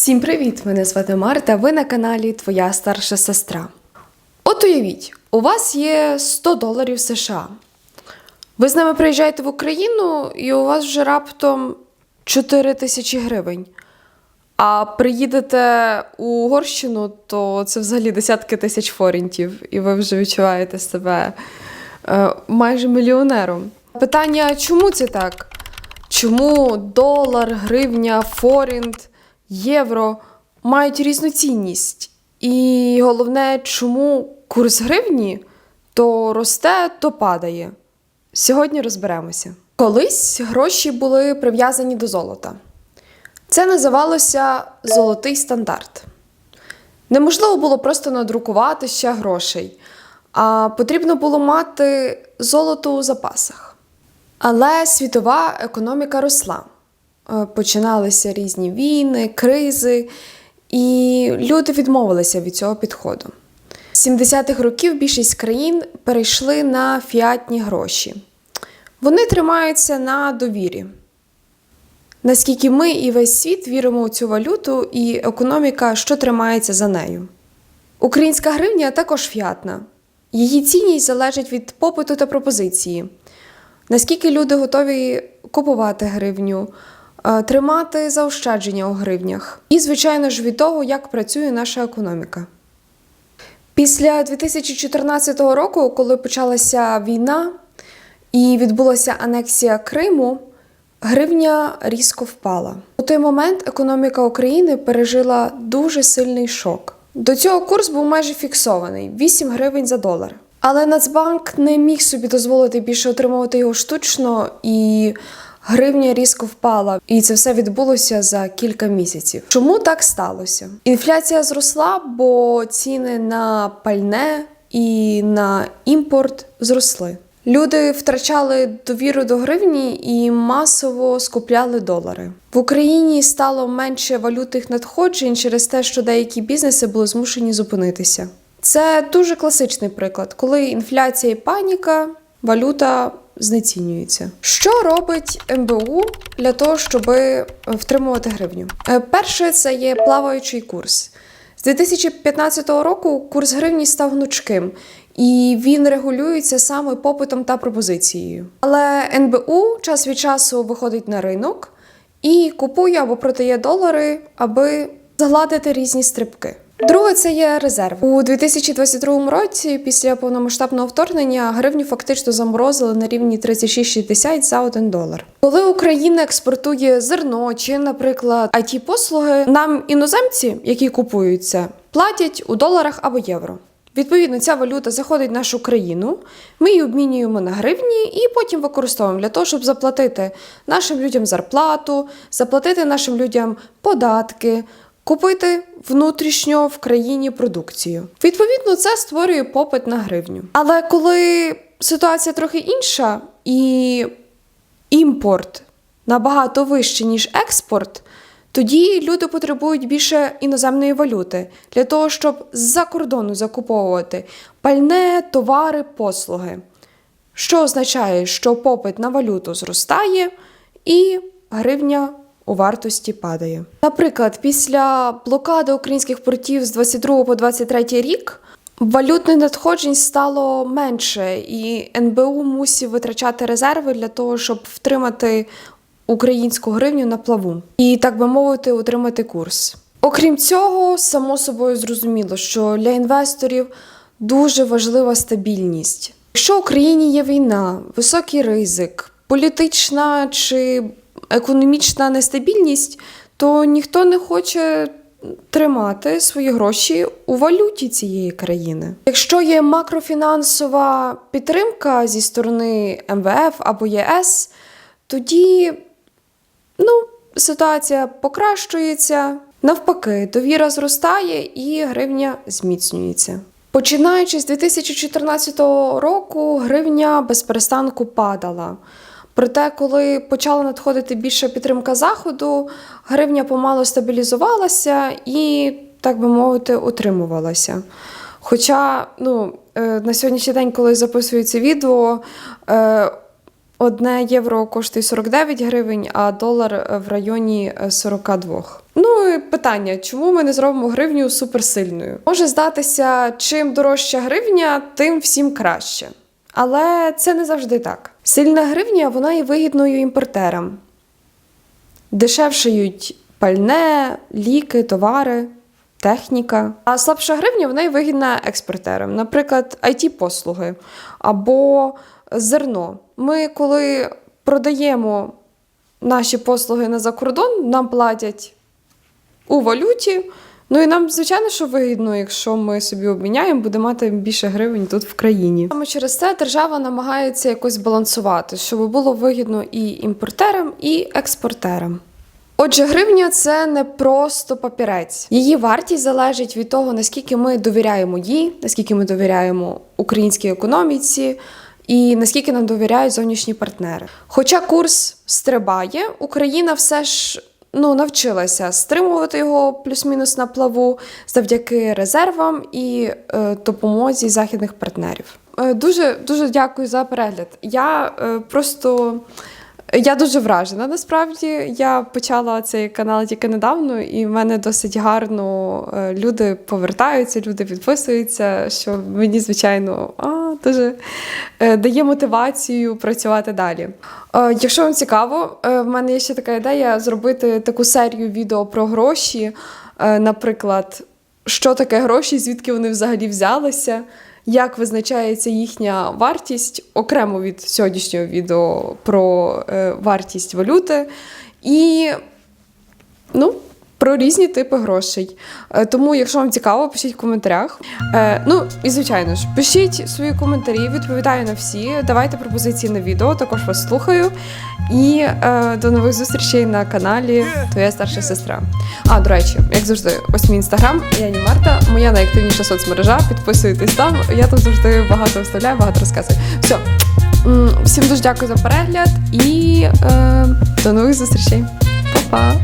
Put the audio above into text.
Всім привіт! Мене звати Марта. Ви на каналі Твоя старша сестра. От уявіть, у вас є 100 доларів США. Ви з нами приїжджаєте в Україну, і у вас вже раптом 4 тисячі гривень. А приїдете у Угорщину, то це взагалі десятки тисяч форінтів, і ви вже відчуваєте себе е, майже мільйонером. Питання, чому це так? Чому долар, гривня, форінт, євро мають різну цінність? І головне, чому курс гривні то росте, то падає? Сьогодні розберемося. Колись гроші були прив'язані до золота. Це називалося золотий стандарт. Неможливо було просто надрукувати ще грошей, а потрібно було мати золото у запасах. Але світова економіка росла. Е, Починалися різні війни, кризи, і люди відмовилися від цього підходу. З 70-х років більшість країн перейшли на фіатні гроші. Вони тримаються на довірі. Наскільки ми і весь світ віримо у цю валюту і економіка, що тримається за нею. Українська гривня також фіатна. Її цінність залежить від попиту та пропозиції. Наскільки люди готові купувати гривню, тримати заощадження у гривнях, і, звичайно ж, від того, як працює наша економіка. Після 2014 року, коли почалася війна і відбулася анексія Криму, гривня різко впала. У той момент економіка України пережила дуже сильний шок. До цього курс був майже фіксований 8 гривень за долар. Але Нацбанк не міг собі дозволити більше отримувати його штучно, і гривня різко впала. І це все відбулося за кілька місяців. Чому так сталося? Інфляція зросла, бо ціни на пальне і на імпорт зросли. Люди втрачали довіру до гривні і масово скупляли долари. В Україні стало менше валютних надходжень через те, що деякі бізнеси були змушені зупинитися. Це дуже класичний приклад, коли інфляція і паніка, валюта знецінюється. Що робить МБУ для того, щоб втримувати гривню? Е, Перше, це є плаваючий курс. З 2015 року курс гривні став гнучким, і він регулюється саме попитом та пропозицією. Але НБУ час від часу виходить на ринок і купує або продає долари, аби загладити різні стрибки. Друге, це є резерв. У 2022 році, після повномасштабного вторгнення, гривню фактично заморозили на рівні 36,60 за 1 долар. Коли Україна експортує зерно чи, наприклад, it послуги нам іноземці, які купуються, платять у доларах або євро. Відповідно, ця валюта заходить в нашу країну, ми її обмінюємо на гривні і потім використовуємо для того, щоб заплатити нашим людям зарплату, заплатити нашим людям податки, купити внутрішньо в країні продукцію. Відповідно, це створює попит на гривню. Але коли ситуація трохи інша і імпорт набагато вищий, ніж експорт, тоді люди потребують більше іноземної валюти для того, щоб з-за кордону закуповувати пальне, товари, послуги. Що означає, що попит на валюту зростає і гривня у вартості падає. Наприклад, після блокади українських портів з 22 по 23 рік валютних надходжень стало менше, і НБУ мусив витрачати резерви для того, щоб втримати українську гривню на плаву і, так би мовити, утримати курс. Окрім цього, само собою зрозуміло, що для інвесторів дуже важлива стабільність. Якщо в Україні є війна, високий ризик, політична чи економічна нестабільність, то ніхто не хоче тримати свої гроші у валюті цієї країни. Якщо є макрофінансова підтримка зі сторони МВФ або ЄС, тоді ну, ситуація покращується. Навпаки, довіра зростає і гривня зміцнюється. Починаючи з 2014 року, гривня без перестанку падала. Проте, коли почала надходити більша підтримка заходу, гривня помало стабілізувалася і, так би мовити, утримувалася. Хоча ну, е, на сьогоднішній день, коли записую це відео, е, одне євро коштує 49 гривень, а долар в районі е, 42. Ну і питання, чому ми не зробимо гривню суперсильною? Може здатися, чим дорожча гривня, тим всім краще. Але це не завжди так. Сильна гривня вона є вигідною імпортерам. Дешевшають пальне, ліки, товари, техніка. А слабша гривня вона є вигідна експортерам, наприклад, IT-послуги або зерно. Ми, коли продаємо наші послуги на закордон, нам платять у валюті. Ну і нам, звичайно, що вигідно, якщо ми собі обміняємо, буде мати більше гривень тут в країні. Саме через це держава намагається якось балансувати, щоб було вигідно і імпортерам, і експортерам. Отже, гривня це не просто папірець. Її вартість залежить від того, наскільки ми довіряємо їй, наскільки ми довіряємо українській економіці і наскільки нам довіряють зовнішні партнери. Хоча курс стрибає, Україна все ж ну, навчилася стримувати його плюс-мінус на плаву завдяки резервам і е, допомозі західних партнерів. Е, дуже дуже дякую за перегляд. Я е, просто. Я дуже вражена. Насправді я почала цей канал тільки недавно, і в мене досить гарно е, люди повертаються, люди підписуються, що мені, звичайно, а, дуже е, дає мотивацію працювати далі. Е, Якщо вам цікаво, в мене є ще така ідея зробити таку серію відео про гроші, наприклад, що таке гроші, звідки вони взагалі взялися як визначається їхня вартість окремо від сьогоднішнього відео про е, вартість валюти, і ну, про різні типи грошей. Е, тому, якщо вам цікаво, пишіть в коментарях. Е, ну і звичайно ж, пишіть свої коментарі, відповідаю на всі. Давайте пропозиції на відео, також вас слухаю. І е, до нових зустрічей на каналі Твоя старша сестра. А, до речі, як завжди, ось мій інстаграм, я Ні Марта, моя найактивніша соцмережа. Підписуйтесь там. Я там завжди багато вставляю, багато розказую. Все. Всім дуже дякую за перегляд і е, до нових зустрічей. Па-па!